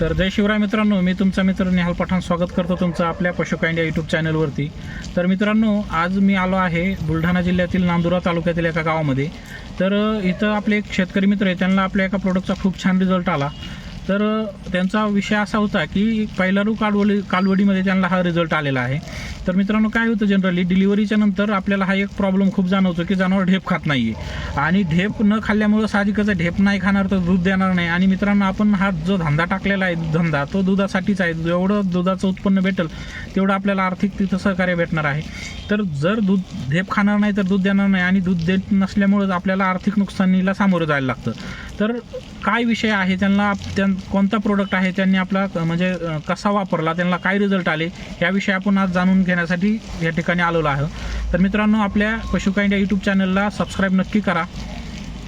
तर जय शिवराय मित्रांनो मी तुमचा मित्र निहाल पठाण स्वागत करतो तुमचं आपल्या पशुका इंडिया यूट्यूब चॅनलवरती तर मित्रांनो आज मी आलो आहे बुलढाणा जिल्ह्यातील नांदुरा तालुक्यातील एका गावामध्ये. तर इथं आपले एक शेतकरी मित्र आहे त्यांना आपल्या एका प्रोडक्टचा खूप छान रिझल्ट आला. तर त्यांचा विषय असा होता की पहिलारू कालवडी कालवडीमध्ये त्यांना हा रिझल्ट आलेला आहे. तर मित्रांनो काय होतं जनरली डिलिव्हरीच्या नंतर आपल्याला हा एक प्रॉब्लेम खूप जाणवतो की जनावर ढेप खात नाही आहे आणि ढेप न खाल्ल्यामुळं साहजिकच ढेप नाही खाणार तर दूध देणार नाही. आणि मित्रांनो आपण हा जो धंदा टाकलेला आहे धंदा तो दुधासाठीच आहे. जेवढं दुधाचं उत्पन्न भेटेल तेवढं आपल्याला आर्थिक तिथं सहकार्य भेटणार आहे. तर जर दूध ढेप खाणार नाही तर दूध देणार नाही. आणि दूध देत नसल्यामुळेच आपल्याला आर्थिक नुकसानीला सामोरं जायला लागतं. तर काय विषय आहे? त्यांना त्यां कोणता प्रोडक्ट आहे? त्यांनी आपला म्हणजे कसा वापरला? त्यांना काय रिझल्ट आले? याविषयी आपण आज जाणून घेण्यासाठी या ठिकाणी आलेलो आहे. तर मित्रांनो आपल्या पशुका इंडिया यूट्यूब चॅनलला सबस्क्राईब नक्की करा.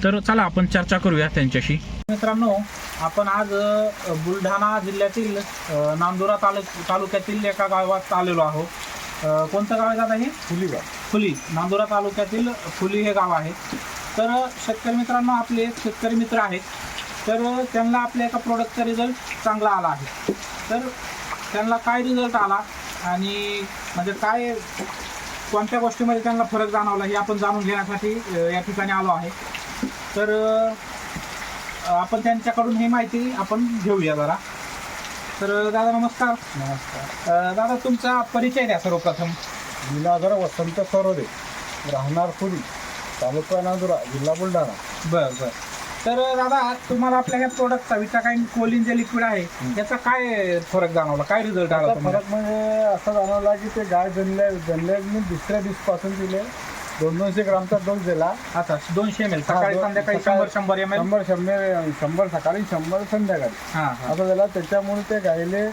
तर चला आपण चर्चा करूया त्यांच्याशी. मित्रांनो आपण आज बुलढाणा जिल्ह्यातील नांदुरा तालुक तालुक्यातील एका गावात आलेलो आहोत. कोणतं गाव आहे दादा हे? फुली फुली. नांदुरा तालुक्यातील फुली हे गाव आहे. तर शेतकरी मित्रांनो आपले एक शेतकरी मित्र आहेत. तर त्यांना आपल्या एका प्रोडक्टचा रिझल्ट चांगला आला आहे. तर त्यांना काय रिझल्ट आला? आणि म्हणजे काय कोणत्या गोष्टीमध्ये त्यांना फरक जाणवला हे आपण जाणून घेण्यासाठी या ठिकाणी आलो आहे. तर आपण त्यांच्याकडून ही माहिती आपण घेऊया जरा. तर दादा नमस्कार. नमस्कार. दादा तुमचा परिचय द्या सर्वप्रथम. लीलाधर वसंत सरोदे राहणार फुली तालुका नांदुरा जिल्हा बुलढाणा. बर बर. तर दादा तुम्हाला आपल्या ह्या प्रोडक्टचा विटाकाईन कोलिन जे लिक्विड आहे याचा काय फरक जाणवला? काय रिझल्ट आला तुम्हाला? फरक म्हणजे असा जाणवला की ते गाय जनले जनले मी दुसऱ्या दिवसपासून दिले. दोन दोनशे ग्रामचा डोस दिला. आता दोनशे एम एल सकाळी दोन- संध्याकाळी सकाळी- शंभर शंभर एम एल शंभर शंभर शंभर सकाळी शंभर संध्याकाळी. हा हा. असं झाला त्याच्यामुळे ते गायले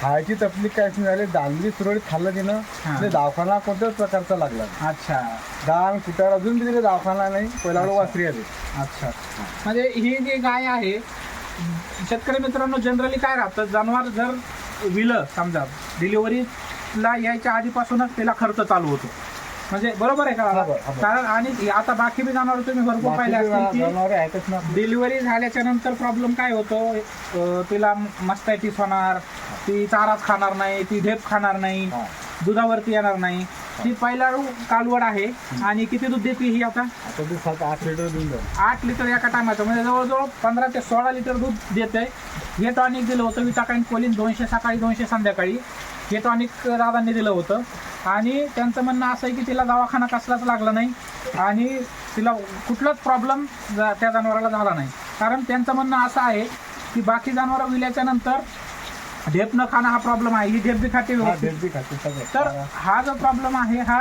खायची तकलीफ काहीच नाही झाली दांडली सुरळीत खाल्लं तिनं हा. ते दवाखाना कोणत्याच प्रकारचा लागला नाही. अच्छा दान कुटार अजून बी तिथे दवाखाना नाही पहिला वासरी आली अच्छा म्हणजे ही जी गाय आहे शेतकरी मित्रांनो जनरली काय राहतं जनावर जर विलं समजा डिलिव्हरीला यायच्या आधीपासूनच त्याला खर्च चालू होतो म्हणजे बरोबर आहे का हा, दादा? बरोबर. कारण आणि आता बाकी बी जनावर तुम्ही भरपूर पाहिले असतील की जनावरे ना डिलिव्हरी झाल्याच्यानंतर प्रॉब्लेम काय होतो अं, तिला मस्तायटीस होणार ती चाराच खाणार नाही ती ढेप खाणार नाही हा. दुधावरती येणार नाही. ती पहिला कालवड आहे आणि किती दूध देते ही आता? आठ लिटर दूध आहे. आठ लिटर एका टायमाचं. म्हणजे जवळजवळ पंधरा ते सोळा लिटर दूध देते. हे टॉनिक दिलं होतं विटाकाईन कोलिन दोनशे सकाळी दोनशे संध्याकाळी. हे टॉनिक दादांनी दिलं होतं. आणि त्यांचं म्हणणं असं आहे की तिला दवाखाना कसलाच लागला नाही. आणि तिला कुठलाच प्रॉब्लेम त्या जनावराला झाला नाही. कारण त्यांचं म्हणणं असं आहे की बाकी जनावरं विल्याच्या नंतर ढेप न खाणं हा प्रॉब्लेम आहे. ही ढेप बी खाते व्यवस्थित. खाते सगळं. तर हा. जो प्रॉब्लेम आहे हा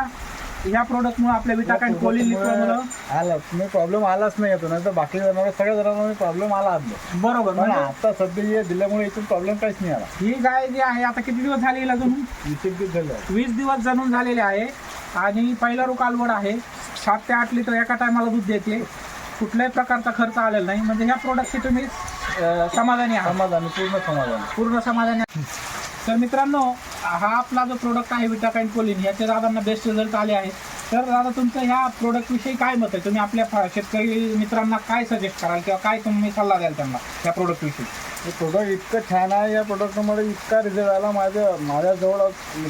ह्या प्रोडक्टमुळे आपल्या विटाकाईन कोलिन लिक्विडमुळं आला प्रॉब्लेम आलाच नाही येतो नाही तर बाकी जनावर सगळ्या जनावर प्रॉब्लेम आला आतलं बरोबर पण म्हणजे आता सध्या हे दिल्यामुळे इथून प्रॉब्लेम काहीच नाही आला. ही गाय जी आहे आता किती दिवस झाले हिला जणून दिवस झाले. वीस दिवस जणून झालेले आहे. आणि पहिला रो कालवड आहे. सात ते आठ लिटर एका टायमाला दूध देते. कुठल्याही प्रकारचा खर्च आलेला नाही. म्हणजे ह्या प्रोडक्टची तुम्ही अं, समाधानी आहात? समाधानी पूर्ण समाधानी. पूर्ण समाधानी आहात. तर मित्रांनो हा आपला जो प्रोडक्ट आहे विटाकाईन कोलिन याचे दादांना बेस्ट रिझल्ट आले आहेत. तर दादा तुमचं ह्या प्रोडक्ट विषयी काय मत आहे? तुम्ही आपल्या फा- शेतकरी मित्रांना काय सजेस्ट कराल किंवा काय तुम्ही सल्ला द्याल त्यांना या प्रोडक्ट विषयी? हे प्रोडक्ट इतकं छान आहे या प्रोडक्टमुळे इतका रिझल्ट आला. माझ्या माझ्याजवळ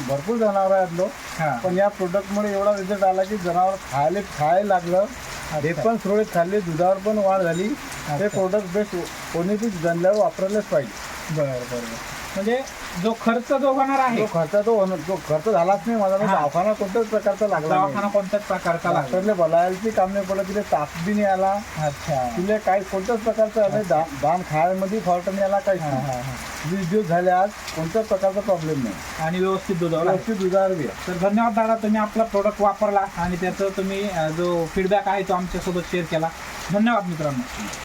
भरपूर जनावर आहेत लोक. हां. पण या प्रोडक्टमुळे एवढा रिझल्ट आला की जनावर खायला खायला लागलं. हे पण सुरळीत खाल्ली दुधावर पण वाढ झाली. हे प्रोडक्ट बेस्ट कोणी बी जनल्यावर वापरायलाच पाहिजे बरं बरं. म्हणजे जो खर्च जो होणार आहे. जो खर्च तो होणार- जो खर्च झालाच नाही माझा हा. दवाखाना कोणत्याच प्रकारचा लागला नाही. दवाखाना कोणत्याच प्रकारचा लागला डॉक्टरने बोलायची काम नाही पडलं तिथे ताप बी नाही आला. अच्छा. तिला काही कोणत्याच प्रकारचं आलं दा- दान खायमध्ये फॉल्ट नाही आला काहीच हा, नाही. हा, हा. वीस दिवस झाले आज कोणत्याच प्रकारचा प्रॉब्लेम नाही. आणि व्यवस्थित दुधावला व्यवस्थित दुधावर बी आहे. तर धन्यवाद दादा तुम्ही आपला प्रोडक्ट वापरला आणि त्याचं तुम्ही अं, जो फीडबॅक आहे तो आमच्यासोबत शेअर केला. धन्यवाद मित्रांनो.